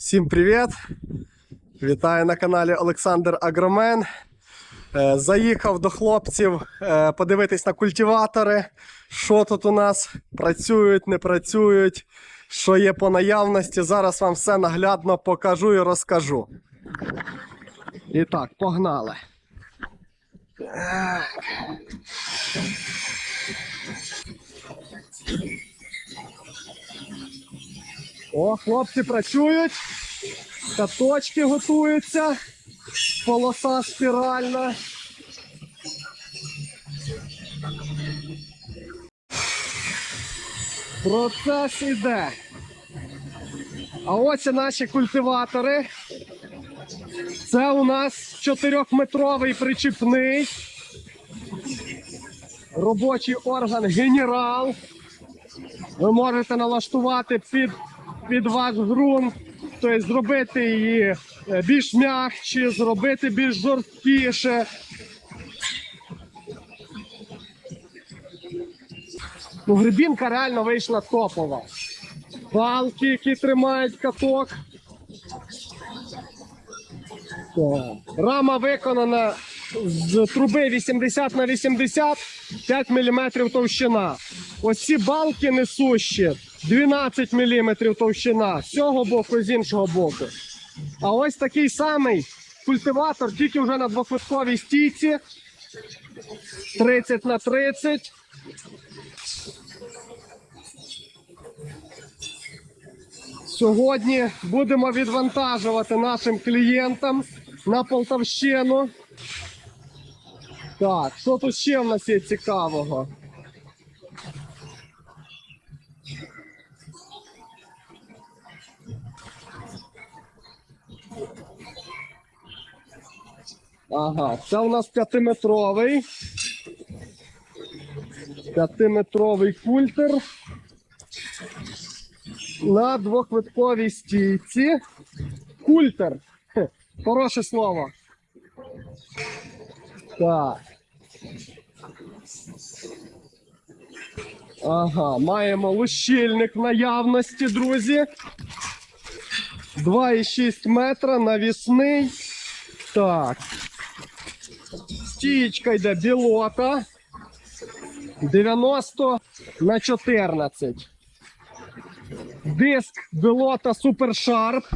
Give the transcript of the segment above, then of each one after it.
Всім привіт! Вітаю на каналі Олександр Агромен. Е, Заїхав до хлопців е, подивитись на культиватори. Що тут у нас працюють, не працюють, що є по наявності. Зараз вам все наглядно покажу і розкажу. І так, погнали. Так. О, хлопці працюють. Каточки готуються. Полоса спіральна. Процес іде. А ось наші культиватори. Це у нас 4-метровий причіпний. Робочий орган генерал. Ви можете налаштувати під, під ваш ґрунт, тобто зробити її е, більш м'якші, зробити більш жорсткіше. Ну, грибінка реально вийшла топова. Палки, які тримають каток. Рама виконана з труби 80 на 80, 5 мм товщина. Ось ці балки несущі 12 мм товщина з цього боку і з іншого боку. А ось такий самий культиватор, тільки вже на двохвитковій стійці 30 на 30. Сьогодні будемо відвантажувати нашим клієнтам на Полтавщину. Так, що тут ще в нас є цікавого? Ага, це у нас п'ятиметровий. П'ятиметровий культер. На двохвитковій стійці. Культер. Хороше слово. Так. Ага, маємо лущильник наявності, друзі. 2,6 метра навісний. Так. Стічка йде білота. 90 на 14. Диск білота Sharp.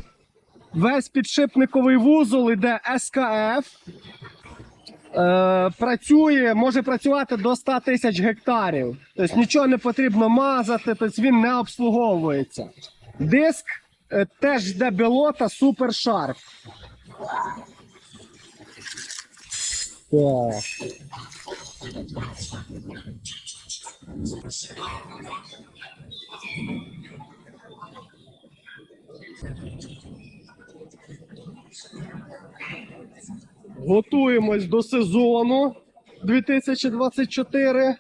Весь підшипниковий вузол йде СКФ. Е, працює, може працювати до 100 тисяч гектарів. Тобто нічого не потрібно мазати, тобто він не обслуговується. Диск е, теж йде білота Sharp. Так. Готуємось до сезону 2024.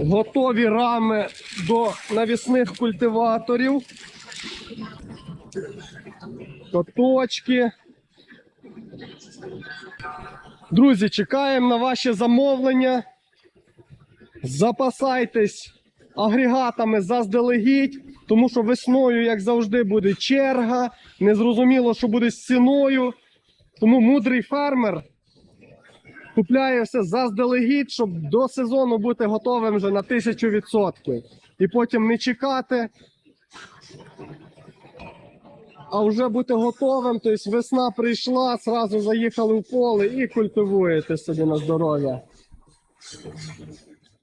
Готові рами до навісних культиваторів. Каточки. Друзі, чекаємо на ваші замовлення. Запасайтесь агрегатами заздалегідь, тому що весною, як завжди, буде черга. Незрозуміло, що буде з ціною. Тому мудрий фермер купляє все заздалегідь, щоб до сезону бути готовим вже на тисячу відсотків. І потім не чекати, а вже бути готовим. Тобто весна прийшла, зразу заїхали в поле і культивуєте собі на здоров'я.